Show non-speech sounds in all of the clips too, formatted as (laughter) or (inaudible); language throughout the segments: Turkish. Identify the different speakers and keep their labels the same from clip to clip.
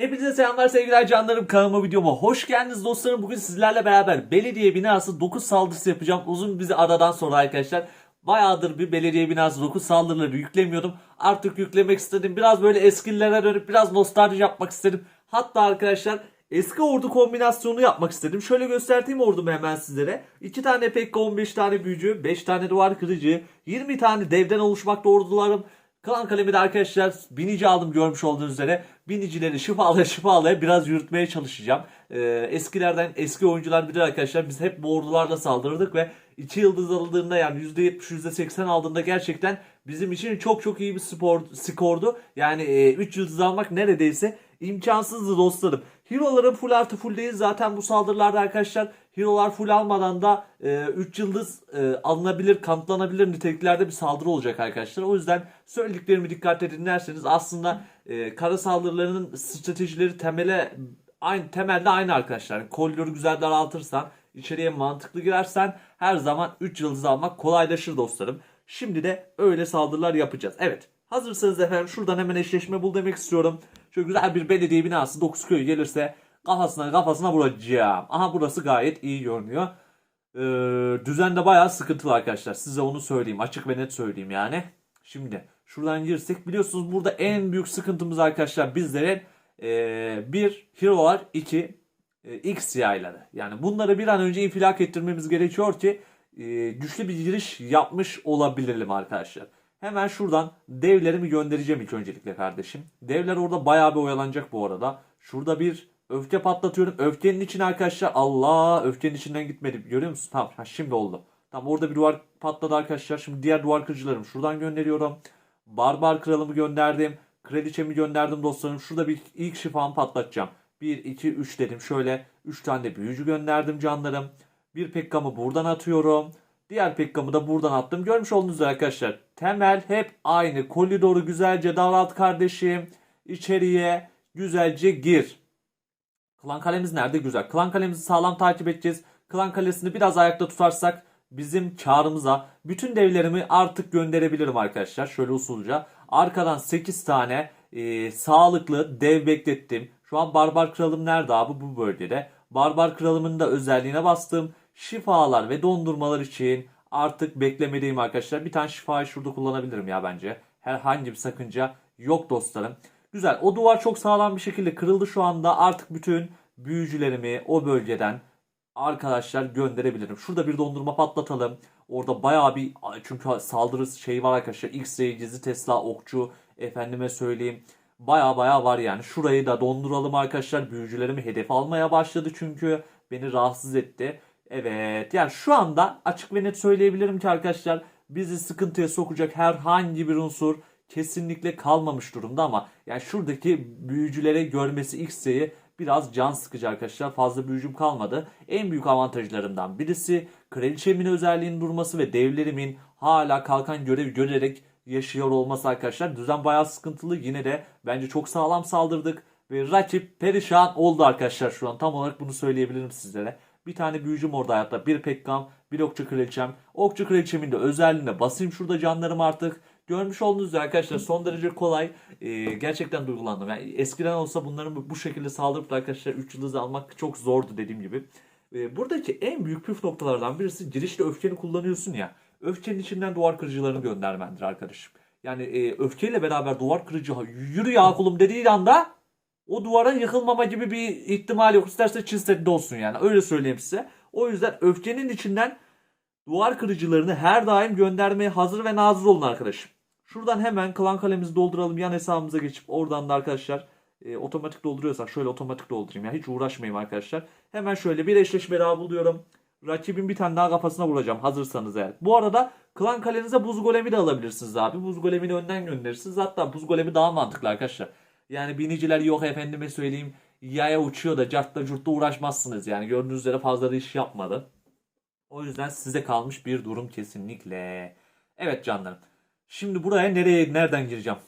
Speaker 1: Hepinize selamlar sevgiler canlarım kanalıma videoma hoş geldiniz dostlarım. Bugün sizlerle beraber belediye binası 9 saldırısı yapacağım. Uzun bizi aradan sonra arkadaşlar. Bayağıdır bir belediye binası 9 saldırıları yüklemiyordum. Artık yüklemek istedim. Biraz böyle eskilere dönüp biraz nostalji yapmak istedim. Hatta arkadaşlar eski ordu kombinasyonu yapmak istedim. Şöyle göstereyim ordumu hemen sizlere. 2 tane Pekka 15 tane büyücü, 5 tane duvar kırıcı, 20 tane devden oluşmakta ordularım. Klan kalemi de arkadaşlar binici aldım görmüş olduğunuz üzere. Binicileri şifalaya şifalaya biraz yürütmeye çalışacağım. Ee, eskilerden eski oyuncular bilir arkadaşlar biz hep bu ordularla saldırırdık ve 2 yıldız alındığında yani %70 %80 aldığında gerçekten bizim için çok çok iyi bir spor, skordu. Yani 3 yıldız almak neredeyse imkansızdı dostlarım. Hero'ların full artı full değil zaten bu saldırılarda arkadaşlar Hero'lar full almadan da 3 yıldız e, alınabilir, kanıtlanabilir niteliklerde bir saldırı olacak arkadaşlar. O yüzden söylediklerimi dikkatle dinlerseniz aslında e, kara saldırılarının stratejileri temele aynı temelde aynı arkadaşlar. Yani koridoru güzel daraltırsan, içeriye mantıklı girersen her zaman 3 yıldız almak kolaylaşır dostlarım. Şimdi de öyle saldırılar yapacağız. Evet. Hazırsanız efendim şuradan hemen eşleşme bul demek istiyorum. Şöyle güzel bir belediye binası 9 köy gelirse kafasına kafasına vuracağım. Aha burası gayet iyi görünüyor. Ee, düzende bayağı sıkıntılı arkadaşlar. Size onu söyleyeyim. Açık ve net söyleyeyim yani. Şimdi şuradan girsek biliyorsunuz burada en büyük sıkıntımız arkadaşlar bizlerin ee, bir hero'lar iki e, X yayları. Yani bunları bir an önce infilak ettirmemiz gerekiyor ki e, güçlü bir giriş yapmış olabilirim arkadaşlar. Hemen şuradan devlerimi göndereceğim ilk öncelikle kardeşim. Devler orada bayağı bir oyalanacak bu arada. Şurada bir öfke patlatıyorum. Öfkenin için arkadaşlar Allah öfkenin içinden gitmedi. Görüyor musun? Tamam ha, şimdi oldu. Tamam orada bir duvar patladı arkadaşlar. Şimdi diğer duvar kırıcılarım şuradan gönderiyorum. Barbar kralımı gönderdim. Kraliçemi gönderdim dostlarım. Şurada bir ilk şifamı patlatacağım. 1, 2, 3 dedim. Şöyle 3 tane de büyücü gönderdim canlarım. Bir pekkamı buradan atıyorum. Diğer pekkamı da buradan attım. Görmüş olduğunuz üzere arkadaşlar. Temel hep aynı. Koridoru güzelce daralt kardeşim. İçeriye güzelce gir. Klan kalemiz nerede? Güzel. Klan kalemizi sağlam takip edeceğiz. Klan kalesini biraz ayakta tutarsak bizim karımıza bütün devlerimi artık gönderebilirim arkadaşlar. Şöyle usulca. Arkadan 8 tane e, sağlıklı dev beklettim. Şu an Barbar Kralım nerede abi? Bu bölgede. Barbar Kralımın da özelliğine bastım. Şifalar ve dondurmalar için artık beklemedeyim arkadaşlar. Bir tane şifayı şurada kullanabilirim ya bence. Herhangi bir sakınca yok dostlarım. Güzel. O duvar çok sağlam bir şekilde kırıldı şu anda. Artık bütün büyücülerimi o bölgeden arkadaşlar gönderebilirim. Şurada bir dondurma patlatalım. Orada bayağı bir çünkü saldırı şey var arkadaşlar. X-Ray, Gizli Tesla, Okçu efendime söyleyeyim. Baya baya var yani. Şurayı da donduralım arkadaşlar. Büyücülerimi hedef almaya başladı çünkü. Beni rahatsız etti. Evet yani şu anda açık ve net söyleyebilirim ki arkadaşlar bizi sıkıntıya sokacak herhangi bir unsur kesinlikle kalmamış durumda ama yani şuradaki büyücülere görmesi X'yi biraz can sıkıcı arkadaşlar. Fazla büyücüm kalmadı. En büyük avantajlarımdan birisi kraliçemin özelliğinin durması ve devlerimin hala kalkan görevi görerek yaşıyor olması arkadaşlar. Düzen bayağı sıkıntılı. Yine de bence çok sağlam saldırdık. Ve rakip perişan oldu arkadaşlar şu an. Tam olarak bunu söyleyebilirim sizlere. Bir tane büyücüm orada hayatta. Bir Pekkam, bir Okçu Kraliçem. Okçu Kraliçemin de özelliğine basayım şurada canlarım artık. Görmüş olduğunuz üzere arkadaşlar son derece kolay. Ee, gerçekten duygulandım. Yani eskiden olsa bunların bu şekilde saldırıp da arkadaşlar 3 yıldız almak çok zordu dediğim gibi. Ee, buradaki en büyük püf noktalardan birisi girişte öfkeni kullanıyorsun ya. Öfkenin içinden duvar kırıcılarını göndermendir arkadaşım. Yani e, öfkeyle beraber duvar kırıcı yürü ya kulum dediği anda o duvarın yıkılmama gibi bir ihtimal yok. İsterse Çin Seddi olsun yani. Öyle söyleyeyim size. O yüzden öfkenin içinden duvar kırıcılarını her daim göndermeye hazır ve nazır olun arkadaşım. Şuradan hemen klan kalemizi dolduralım. Yan hesabımıza geçip oradan da arkadaşlar e, otomatik dolduruyorsak şöyle otomatik doldurayım. ya Hiç uğraşmayayım arkadaşlar. Hemen şöyle bir eşleşme daha buluyorum. Rakibin bir tane daha kafasına vuracağım hazırsanız eğer. Bu arada klan kalenize buz golemi de alabilirsiniz abi. Buz golemini önden gönderirsiniz. Hatta buz golemi daha mantıklı arkadaşlar. Yani biniciler yok efendime söyleyeyim yaya uçuyor da cartta curtta uğraşmazsınız. Yani gördüğünüz üzere fazla da iş yapmadı. O yüzden size kalmış bir durum kesinlikle. Evet canlarım. Şimdi buraya nereye nereden gireceğim?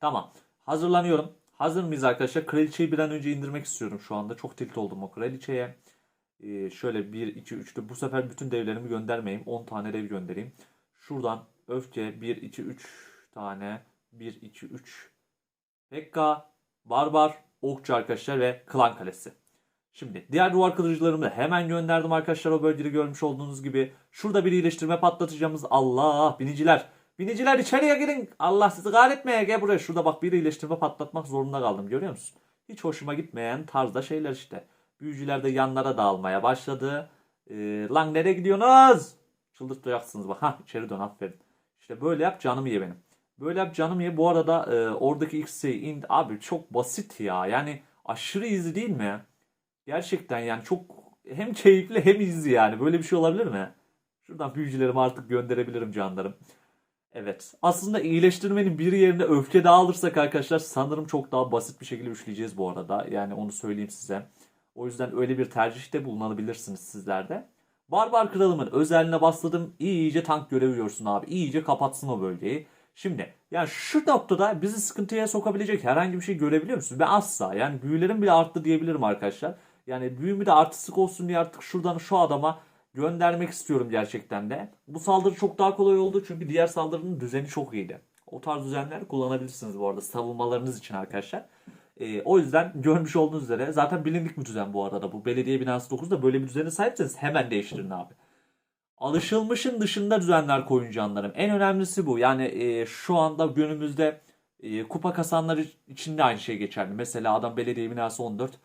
Speaker 1: tamam. Hazırlanıyorum. Hazır mıyız arkadaşlar? Kraliçeyi bir an önce indirmek istiyorum şu anda. Çok tilt oldum o kraliçeye. Ee, şöyle 1, 2, 3'te bu sefer bütün devlerimi göndermeyeyim. 10 tane dev göndereyim. Şuradan öfke 1, 2, 3 tane 1, 2, 3. Pekka, Barbar, Okçu arkadaşlar ve Klan Kalesi. Şimdi diğer duvar kılıcılarımı da hemen gönderdim arkadaşlar o bölgede görmüş olduğunuz gibi. Şurada bir iyileştirme patlatacağımız Allah biniciler. Biniciler içeriye girin. Allah sizi kahretmeye gel buraya. Şurada bak bir iyileştirme patlatmak zorunda kaldım görüyor musun? Hiç hoşuma gitmeyen tarzda şeyler işte. Büyücüler de yanlara dağılmaya başladı. Ee, lan nereye gidiyorsunuz? Çıldırtacaksınız bak. Ha içeri dön aferin. İşte böyle yap canımı ye benim. Böyle yap canım ye. Bu arada e, oradaki X'e in abi çok basit ya. Yani aşırı easy değil mi? Gerçekten yani çok hem keyifli hem easy yani. Böyle bir şey olabilir mi? Şuradan büyücülerimi artık gönderebilirim canlarım. Evet. Aslında iyileştirmenin bir yerine öfke dağılırsak arkadaşlar sanırım çok daha basit bir şekilde üçleyeceğiz bu arada. Yani onu söyleyeyim size. O yüzden öyle bir tercihte bulunabilirsiniz sizler de. Barbar Kralımın özeline bastırdım. İyice tank görevi görsün abi. İyice kapatsın o bölgeyi. Şimdi yani şu noktada bizi sıkıntıya sokabilecek herhangi bir şey görebiliyor musunuz? Ben asla yani büyülerim bile arttı diyebilirim arkadaşlar. Yani büyümü de artistik olsun diye artık şuradan şu adama göndermek istiyorum gerçekten de. Bu saldırı çok daha kolay oldu çünkü diğer saldırının düzeni çok iyiydi. O tarz düzenler kullanabilirsiniz bu arada savunmalarınız için arkadaşlar. Ee, o yüzden görmüş olduğunuz üzere zaten bilindik bir düzen bu arada bu belediye binası 9'da böyle bir düzene sahipseniz hemen değiştirin abi. Alışılmışın dışında düzenler koyun canlarım. En önemlisi bu. Yani e, şu anda günümüzde e, kupa kasanlar için de aynı şey geçerli. Mesela adam belediye binası 14 e,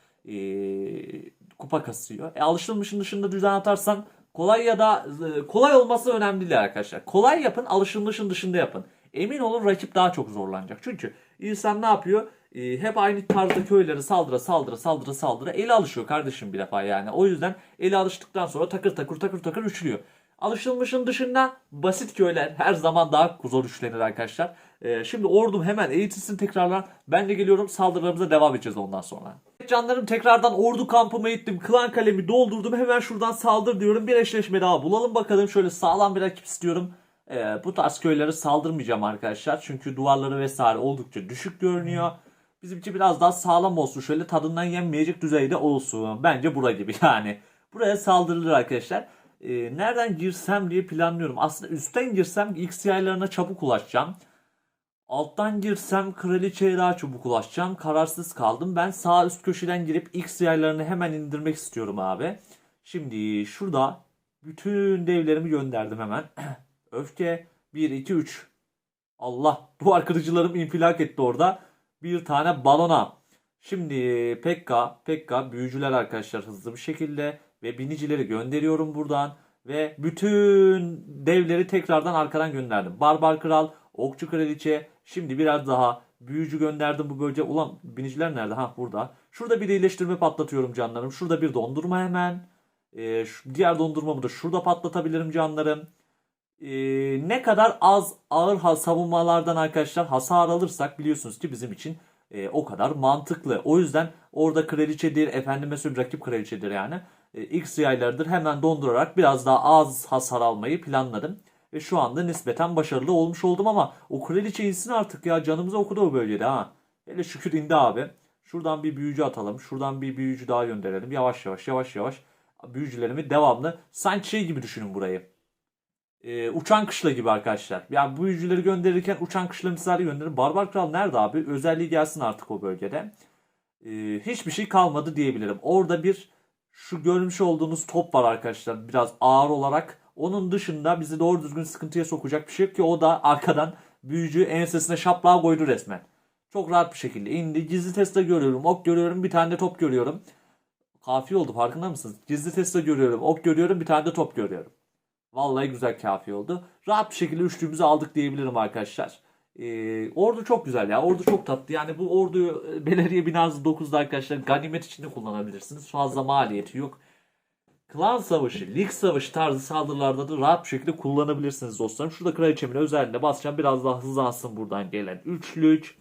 Speaker 1: kupa kasıyor. E, alışılmışın dışında düzen atarsan kolay ya da e, kolay olması önemli değil arkadaşlar. Kolay yapın, alışılmışın dışında yapın. Emin olun rakip daha çok zorlanacak. Çünkü insan ne yapıyor? E, hep aynı tarzda köyleri saldıra saldıra saldıra saldıra eli alışıyor kardeşim bir defa yani. O yüzden eli alıştıktan sonra takır takır takır takır üçlüyor. Alışılmışın dışında basit köyler her zaman daha zor üçlenir arkadaşlar. Ee, şimdi ordum hemen eğitilsin tekrardan. Ben de geliyorum saldırılarımıza devam edeceğiz ondan sonra. Canlarım tekrardan ordu kampıma gittim. Klan kalemi doldurdum. Hemen şuradan saldır diyorum. Bir eşleşme daha bulalım bakalım. Şöyle sağlam bir rakip istiyorum. Ee, bu tarz köylere saldırmayacağım arkadaşlar. Çünkü duvarları vesaire oldukça düşük görünüyor. Bizimki biraz daha sağlam olsun. Şöyle tadından yenmeyecek düzeyde olsun. Bence bura gibi yani. Buraya saldırılır arkadaşlar e, nereden girsem diye planlıyorum. Aslında üstten girsem X yaylarına çabuk ulaşacağım. Alttan girsem kraliçeye daha çabuk ulaşacağım. Kararsız kaldım. Ben sağ üst köşeden girip X yaylarını hemen indirmek istiyorum abi. Şimdi şurada bütün devlerimi gönderdim hemen. (clears throat) Öfke 1, 2, 3. Allah bu arkadaşlarım infilak etti orada. Bir tane balona. Şimdi Pekka, Pekka büyücüler arkadaşlar hızlı bir şekilde ve binicileri gönderiyorum buradan ve bütün devleri tekrardan arkadan gönderdim. Barbar Kral, Okçu Kraliçe, şimdi biraz daha büyücü gönderdim bu bölge. Ulan biniciler nerede? Ha burada. Şurada bir iyileştirme patlatıyorum canlarım. Şurada bir dondurma hemen. Ee, şu, diğer dondurmamı da şurada patlatabilirim canlarım. Ee, ne kadar az ağır savunmalardan arkadaşlar hasar alırsak biliyorsunuz ki bizim için e, o kadar mantıklı. O yüzden orada kraliçedir, efendime söyleyeyim rakip kraliçedir yani. X yaylardır hemen dondurarak biraz daha az hasar almayı planladım. Ve şu anda nispeten başarılı olmuş oldum ama o kraliçe insin artık ya canımıza okudu o bölgede ha. Hele şükür indi abi. Şuradan bir büyücü atalım. Şuradan bir büyücü daha gönderelim. Yavaş yavaş yavaş yavaş büyücülerimi devamlı. Sanki şey gibi düşünün burayı. Ee, uçan kışla gibi arkadaşlar. Yani büyücüleri gönderirken uçan kışla misali gönderin. Barbar Kral nerede abi? Özelliği gelsin artık o bölgede. Ee, hiçbir şey kalmadı diyebilirim. Orada bir şu görmüş olduğunuz top var arkadaşlar. Biraz ağır olarak. Onun dışında bizi doğru düzgün sıkıntıya sokacak bir şey yok ki o da arkadan büyücü ensesine şaplağı koydu resmen. Çok rahat bir şekilde indi. Gizli testa görüyorum. Ok görüyorum. Bir tane de top görüyorum. Kafi oldu farkında mısınız? Gizli testa görüyorum. Ok görüyorum. Bir tane de top görüyorum. Vallahi güzel kafi oldu. Rahat bir şekilde üçlüğümüzü aldık diyebilirim arkadaşlar. Ee, ordu çok güzel ya. Ordu çok tatlı. Yani bu orduyu e, belediye binası 9'da arkadaşlar ganimet içinde kullanabilirsiniz. Fazla maliyeti yok. Klan savaşı, lig savaşı tarzı saldırılarda da rahat bir şekilde kullanabilirsiniz dostlarım. Şurada kraliçemin özelliğine basacağım. Biraz daha hızlansın buradan gelen üçlük.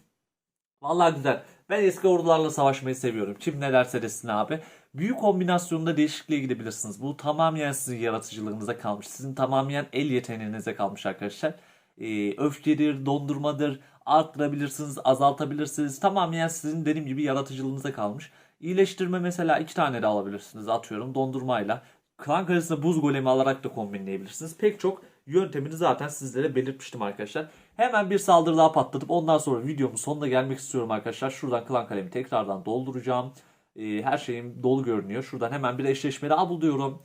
Speaker 1: Vallahi güzel. Ben eski ordularla savaşmayı seviyorum. Kim ne derse desin abi. Büyük kombinasyonunda değişikliğe gidebilirsiniz. Bu tamamen sizin yaratıcılığınıza kalmış. Sizin tamamen el yeteneğinize kalmış arkadaşlar. Ee, öfkedir, dondurmadır. Arttırabilirsiniz, azaltabilirsiniz. Tamamen sizin dediğim gibi yaratıcılığınıza kalmış. İyileştirme mesela iki tane de alabilirsiniz atıyorum dondurmayla. Klan kalesine buz golemi alarak da kombinleyebilirsiniz. Pek çok yöntemini zaten sizlere belirtmiştim arkadaşlar. Hemen bir saldırı daha patlatıp ondan sonra videomun sonuna gelmek istiyorum arkadaşlar. Şuradan klan kalemi tekrardan dolduracağım. Ee, her şeyim dolu görünüyor. Şuradan hemen bir eşleşme daha buluyorum.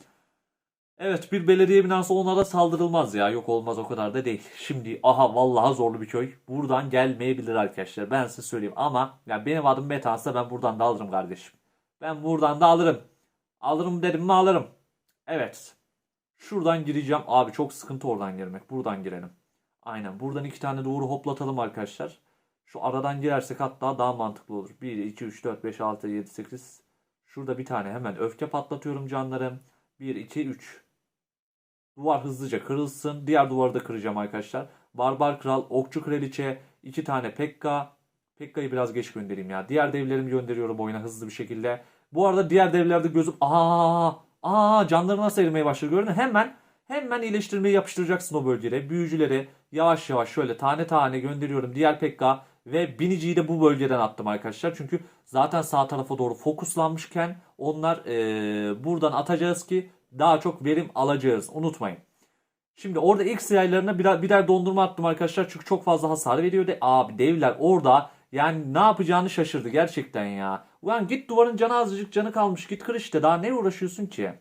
Speaker 1: Evet bir belediye binası onlara saldırılmaz ya. Yok olmaz o kadar da değil. Şimdi aha vallahi zorlu bir köy. Buradan gelmeyebilir arkadaşlar. Ben size söyleyeyim ama ya benim adım Metansa ben buradan da alırım kardeşim. Ben buradan da alırım. Alırım dedim mi alırım. Evet. Şuradan gireceğim. Abi çok sıkıntı oradan girmek. Buradan girelim. Aynen. Buradan iki tane doğru hoplatalım arkadaşlar. Şu aradan girersek hatta daha mantıklı olur. 1, 2, 3, 4, 5, 6, 7, 8. Şurada bir tane hemen öfke patlatıyorum canlarım. 1, 2, 3. Duvar hızlıca kırılsın. Diğer duvarı da kıracağım arkadaşlar. Barbar Kral, Okçu Kraliçe, iki tane Pekka. Pekka'yı biraz geç göndereyim ya. Diğer devlerimi gönderiyorum oyuna hızlı bir şekilde. Bu arada diğer devlerde gözüm... Aa, aa canları nasıl erimeye başladı gördün? Hemen hemen iyileştirmeyi yapıştıracaksın o bölgede. Büyücüleri yavaş yavaş şöyle tane tane gönderiyorum. Diğer Pekka ve biniciyi de bu bölgeden attım arkadaşlar. Çünkü zaten sağ tarafa doğru fokuslanmışken onlar eee, buradan atacağız ki daha çok verim alacağız. Unutmayın. Şimdi orada X yaylarına birer, birer dondurma attım arkadaşlar. Çünkü çok fazla hasar veriyordu. Abi devler orada yani ne yapacağını şaşırdı gerçekten ya. Ulan git duvarın canı azıcık canı kalmış. Git kır işte daha ne uğraşıyorsun ki?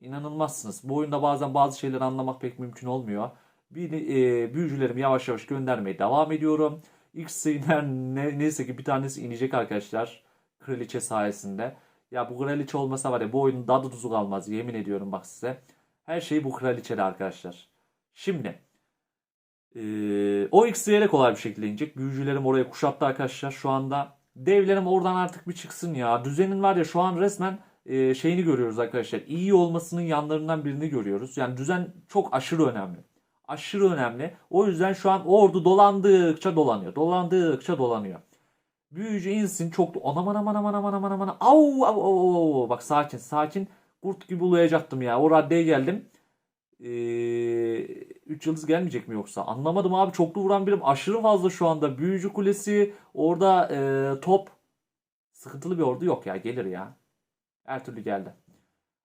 Speaker 1: İnanılmazsınız. Bu oyunda bazen bazı şeyleri anlamak pek mümkün olmuyor. Bir, e, büyücülerimi yavaş yavaş göndermeye devam ediyorum. X ne, neyse ki bir tanesi inecek arkadaşlar. Kraliçe sayesinde. Ya bu kraliçe olmasa var ya bu oyunun tadı tuzu kalmaz. Yemin ediyorum bak size. Her şey bu kraliçede arkadaşlar. Şimdi ee, o X'lere kolay bir şekilde inecek. Büyücülerim oraya kuşattı arkadaşlar şu anda. Devlerim oradan artık bir çıksın ya. Düzenin var ya şu an resmen e, şeyini görüyoruz arkadaşlar. İyi olmasının yanlarından birini görüyoruz. Yani düzen çok aşırı önemli. Aşırı önemli. O yüzden şu an ordu dolandıkça dolanıyor. Dolandıkça dolanıyor. Büyücü insin çok... Aman aman aman aman aman aman. Au, au, au, au. Bak sakin sakin. Kurt gibi ulayacaktım ya. O raddeye geldim. 3 yıldız gelmeyecek mi yoksa? Anlamadım abi. Çoklu vuran birim aşırı fazla şu anda. Büyücü kulesi orada e, top. Sıkıntılı bir ordu yok ya. Gelir ya. Her türlü geldi.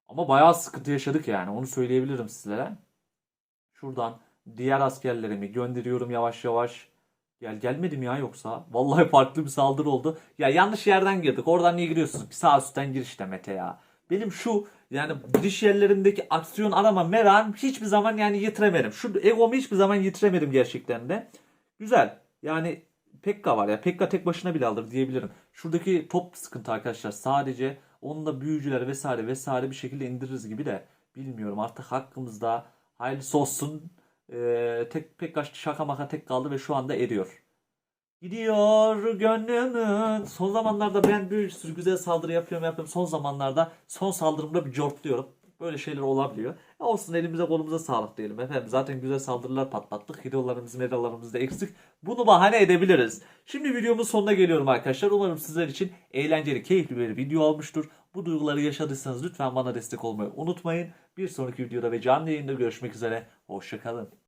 Speaker 1: Ama bayağı sıkıntı yaşadık yani. Onu söyleyebilirim sizlere. Şuradan diğer askerlerimi gönderiyorum yavaş yavaş. Gel gelmedim ya yoksa. Vallahi farklı bir saldırı oldu. Ya yanlış yerden girdik. Oradan niye giriyorsunuz? Bir sağ üstten gir işte Mete ya. Benim şu yani giriş yerlerindeki aksiyon arama merakım hiçbir zaman yani yitiremedim. Şu egomu hiçbir zaman yitiremedim gerçekten de. Güzel. Yani Pekka var ya. Pekka tek başına bile alır diyebilirim. Şuradaki top sıkıntı arkadaşlar. Sadece onunla büyücüler vesaire vesaire bir şekilde indiririz gibi de bilmiyorum. Artık hakkımızda hayırlısı olsun. Ee, tek Pekka şaka maka tek kaldı ve şu anda eriyor. Gidiyor gönlümün. Son zamanlarda ben bir sürü güzel saldırı yapıyorum yapıyorum. Son zamanlarda son saldırımda bir cortluyorum. Böyle şeyler olabiliyor. E olsun elimize kolumuza sağlık diyelim efendim. Zaten güzel saldırılar patlattık. Hero'larımız medallarımız da eksik. Bunu bahane edebiliriz. Şimdi videomun sonuna geliyorum arkadaşlar. Umarım sizler için eğlenceli, keyifli bir video olmuştur. Bu duyguları yaşadıysanız lütfen bana destek olmayı unutmayın. Bir sonraki videoda ve canlı yayında görüşmek üzere. Hoşçakalın.